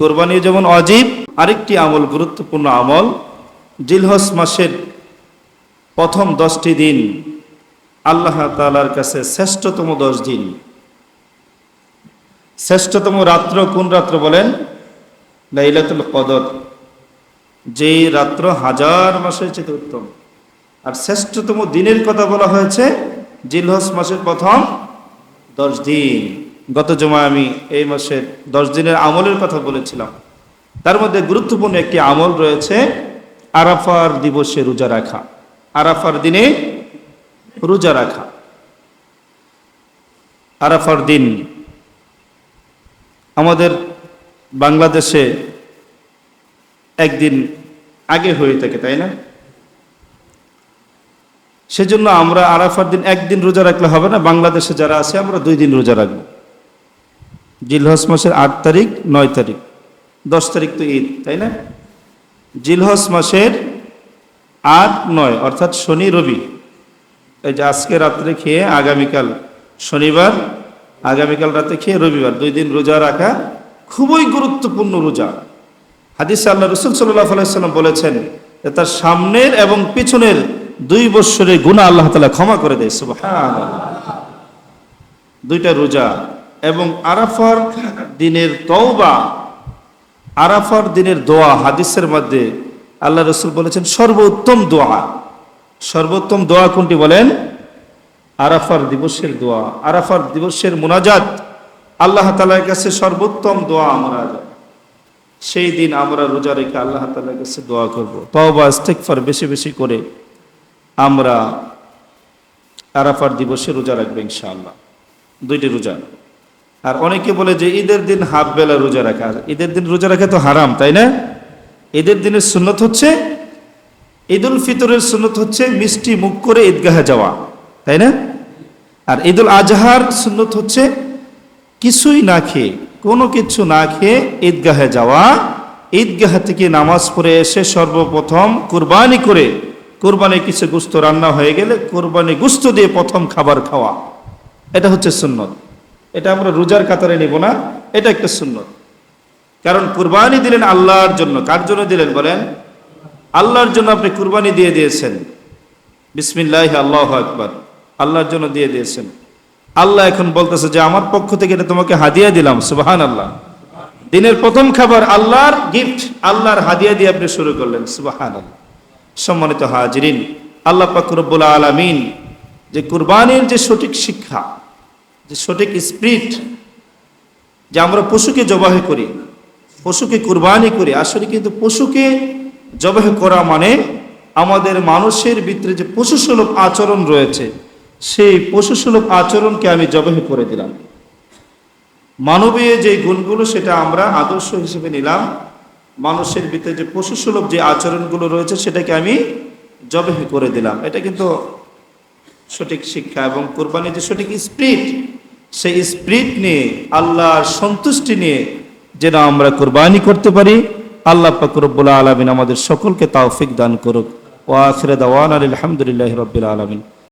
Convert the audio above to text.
কোরবানি যেমন অজীব, আরেকটি আমল, গুরুত্বপূর্ণ আমল জিলহস মাসের প্রথম দশটি দিন আল্লাহ তালার কাছে শ্রেষ্ঠতম দশ দিন। শ্রেষ্ঠতম রাত্র কোন রাত্র বলেন? লাইলাতুল কদর। যেই রাত্র হাজার মাসের চেয়ে উত্তম। আর শ্রেষ্ঠতম দিনের কথা বলা হয়েছে জিলহস মাসের প্রথম দশ দিন। গত জমা আমি এই মাসের দশ দিনের আমলের কথা বলেছিলাম। তার মধ্যে গুরুত্বপূর্ণ একটি আমল রয়েছে আরাফার দিবসে রোজা রাখা। আরাফার দিনে রোজা রাখা। আরাফার দিন আমাদের বাংলাদেশে একদিন আগে হয়ে থাকে, তাই না? সেজন্য আমরা আরাফার দিন একদিন রোজা রাখলে হবে না। বাংলাদেশে যারা আছে, আমরা দুই দিন রোজা রাখব। জিলহস মাসের আট তারিখ, নয় তারিখ। দশ তারিখ তো ঈদ, তাই না? জিলহস মাসের আট, নয়, অর্থাৎ শনি, রবি। এই যে আজকে রাত্রে খেয়ে আগামীকাল শনিবার, আগামীকাল রাতে খেয়ে রবিবার, দুই দিন রোজা রাখা খুবই গুরুত্বপূর্ণ রোজা। হাদিস আল্লাহ রসুল সাল্লাহ আলাইসাল্লাম বলেছেন যে তার সামনের এবং পিছনের দুই বৎসরের গুণা আল্লাহ তালা ক্ষমা করে দেয়। দুইটা রোজা এবং আরাফার দিনের তওবা, আরাফার দিনের দোয়া হাদিসের মধ্যে আল্লাহ রসুল বলেছেন, সর্বোত্তম দোয়া। সর্বোত্তম দোয়া কোনটি বলেন? আরাফার দিবসের দোয়া। আরাফার দিবসের মোনাজাত আল্লাহ তালার কাছে সর্বোত্তম দোয়া আমরা সেই দিন আমরা রোজা রেখে আল্লাহ তালার কাছে দোয়া করব। তওবা, ইস্তেগফার বেশি বেশি করে আমরা আরাফার দিবসে রোজা রাখব ইনশাআল্লাহ। দুইটি রোজা। আর অনেকে বলে যে ঈদের দিন হাফ বেলা রোজা রাখা। ঈদের দিন রোজা রাখা তো হারাম, তাই না? ঈদের দিনের সুন্নত হচ্ছে ঈদুল ফিতরের সুন্নত হচ্ছে মিষ্টি মুখ করে ঈদগাহে যাওয়া, তাই না? আর ঈদুল আজহার সুন্নত হচ্ছে কিছুই না খেয়ে, কোনো কিছু না খেয়ে ঈদগাহে যাওয়া। ঈদগাহ থেকে নামাজ পড়ে এসে সর্বপ্রথম কুরবানি করে কোরবানি কিছু গুস্ত রান্না হয়ে গেলে কোরবানি গুস্ত দিয়ে প্রথম খাবার খাওয়া। এটা হচ্ছে সুন্নত। এটা আমরা রোজার কাতারে নিব না, এটা একটা সুন্নত। কারণ কুরবানি দিলেন আল্লাহর জন্য, কার জন্য দিলেন বলেন? আল্লাহর জন্য আপনি কুরবানি দিয়ে দিয়েছেন। বিসমিল্লাহ, আল্লাহ আকবার, আল্লাহর জন্য দিয়ে দিয়েছেন। আল্লাহ এখন বলতেছে যে, আমার পক্ষ থেকে এটা তোমাকে হাদিয়া দিলাম সুবাহান আল্লাহ দিনের প্রথম খাবার আল্লাহর গিফট আল্লাহর হাদিয়া দিয়ে আপনি শুরু করলেন সুবাহান আল্লাহ সম্মানিত হাজিরিন, আল্লাহ পাকুরবুল আলমিন যে কুরবানির যে সঠিক শিক্ষা যে সঠিক স্পিরিট যে আমরা পশুকে জবাহ করি, পশুকে কুরবানি করি, আসলে কিন্তু পশুকে জবাহ করা মানে আমাদের মানুষের ভিতরে যে পশুসুলভ আচরণ রয়েছে, সেই পশুসুলভ আচরণকে আমি জবাহ করে দিলাম। মানবীয় যে গুণগুলো সেটা আমরা আদর্শ হিসেবে নিলাম, মানুষের ভিতরে যে পশুসুলভ যে আচরণগুলো রয়েছে সেটাকে আমি জবাহ করে দিলাম। এটা কিন্তু সঠিক শিক্ষা এবং কোরবানির যে সঠিক স্প্রিট সেই স্প্রিট নিয়ে, আল্লাহর সন্তুষ্টি নিয়ে যেন আমরা কোরবানি করতে পারি, আল্লাহ পাকুরবুল আলমিন আমাদের সকলকে তাওফিক দান করুক। ও আখরে দাওয়ান আলহামদুলিল্লাহ রবিল আলমিন।